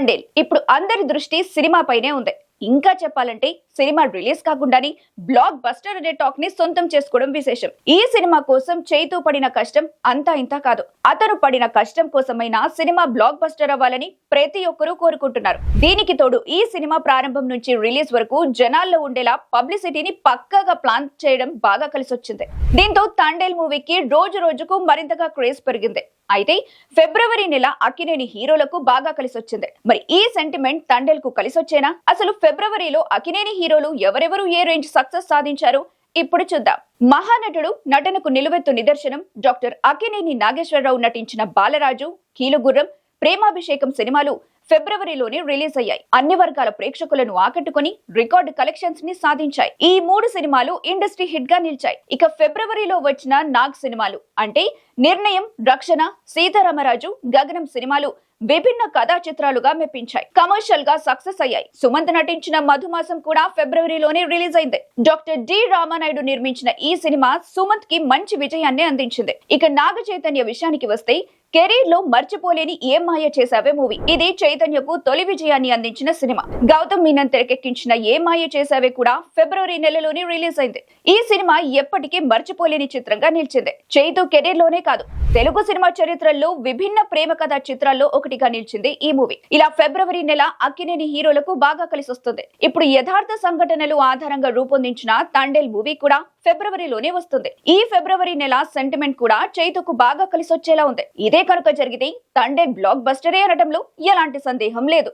తండేల్ ఇప్పుడు అందరి దృష్టి సినిమా పైనే ఉంది. ఇంకా చెప్పాలంటే సినిమా రిలీజ్ కాకుండానే బ్లాక్ బస్టర్ అనే టాక్ని సొంతం చేసుకోవడం విశేషం. ఈ సినిమా కోసం చేతు పడిన కష్టం అంతా ఇంత కాదు. అతను పడిన కష్టం కోసమైనా సినిమా బ్లాక్ బస్టర్ అవ్వాలని ప్రతి ఒక్కరూ కోరుకుంటున్నారు. దీనికి తోడు ఈ సినిమా ప్రారంభం నుంచి రిలీజ్ వరకు జనాల్లో ఉండేలా పబ్లిసిటీని పక్కాగా ప్లాన్ చేయడం బాగా కలిసి వచ్చింది దీంతో తండేల్ మూవీకి రోజు రోజుకు మరింతగా క్రేజ్ పెరిగింది. అయితే ఫిబ్రవరి నెల అక్కినేని హీరోలకు బాగా కలిసొచ్చింది. మరి ఈ సెంటిమెంట్ తండెల్కు కలిసొచ్చేనా? అసలు ఫిబ్రవరిలో అక్కినేని హీరోలు ఎవరెవరు ఏ రేంజ్ సక్సెస్ సాధించారు? ఇప్పుడు చూద్దాం. మహానటుడు నటనకు నిలువెత్తు నిదర్శనం డాక్టర్ అక్కినేని నాగేశ్వరరావు నటించిన బాలరాజు కీలుగుర్రం ప్రేమాభిషేకం సినిమాలు ఫిబ్రవరిలోనే రిలీజ్ అయ్యాయి. అన్ని వర్గాల ప్రేక్షకులను ఆకట్టుకుని రికార్డు కలెక్షన్స్ని సాధించాయి. ఈ మూడు సినిమాలు ఇండస్ట్రీ హిట్గా నిలిచాయి. ఇక ఫిబ్రవరిలో వచ్చిన నాగ్ సినిమాలు అంటే నిర్ణయం రక్షణ సీతారామరాజు గగనం సినిమాలు విభిన్న కథా చిత్రాలుగా మెప్పించాయి. కమర్షియల్గా సక్సెస్ అయ్యాయి. సుమంత్ నటించిన మధుమాసం కూడా ఫిబ్రవరిలోనే రిలీజ్ అయింది. డాక్టర్ డి రామానాయుడు నిర్మించిన ఈ సినిమా సుమంత్కి మంచి విజయాన్ని అందించింది. ఇక నాగ చైతన్య విషయానికి వస్తే కెరీర్లో మర్చిపోలేని ఏం మాయ చేశావే మూవీ? ఇది చైతన్యకు తొలి విజయాన్ని అందించిన సినిమా. గౌతమ్ మీనన్ తెరకెక్కించిన ఏ మాయ చేశావే కూడా ఫిబ్రవరి నెలలోనే రిలీజ్ అయింది. ఈ సినిమా ఎప్పటికీ మర్చిపోలేని చిత్రంగా నిలిచింది. చైతు కెరీర్లోనే కాదు తెలుగు సినిమా చరిత్రలో విభిన్న ప్రేమ కథా చిత్రాల్లో ఒకటిగా నిలిచింది ఈ మూవీ. ఇలా ఫిబ్రవరి నెల అక్కినేని హీరోలకు బాగా కలిసి వస్తుంది. ఇప్పుడు యథార్థ సంఘటనలు ఆధారంగా రూపొందించిన తండేల్ మూవీ కూడా ఫిబ్రవరిలోనే వస్తుంది. ఈ ఫిబ్రవరి నెల సెంటిమెంట్ కూడా చైతుకు బాగా కలిసి వచ్చేలా ఉంది. ఇదే కనుక జరిగితే తండే బ్లాక్ బస్టరే అనటంలో ఎలాంటి సందేహం లేదు.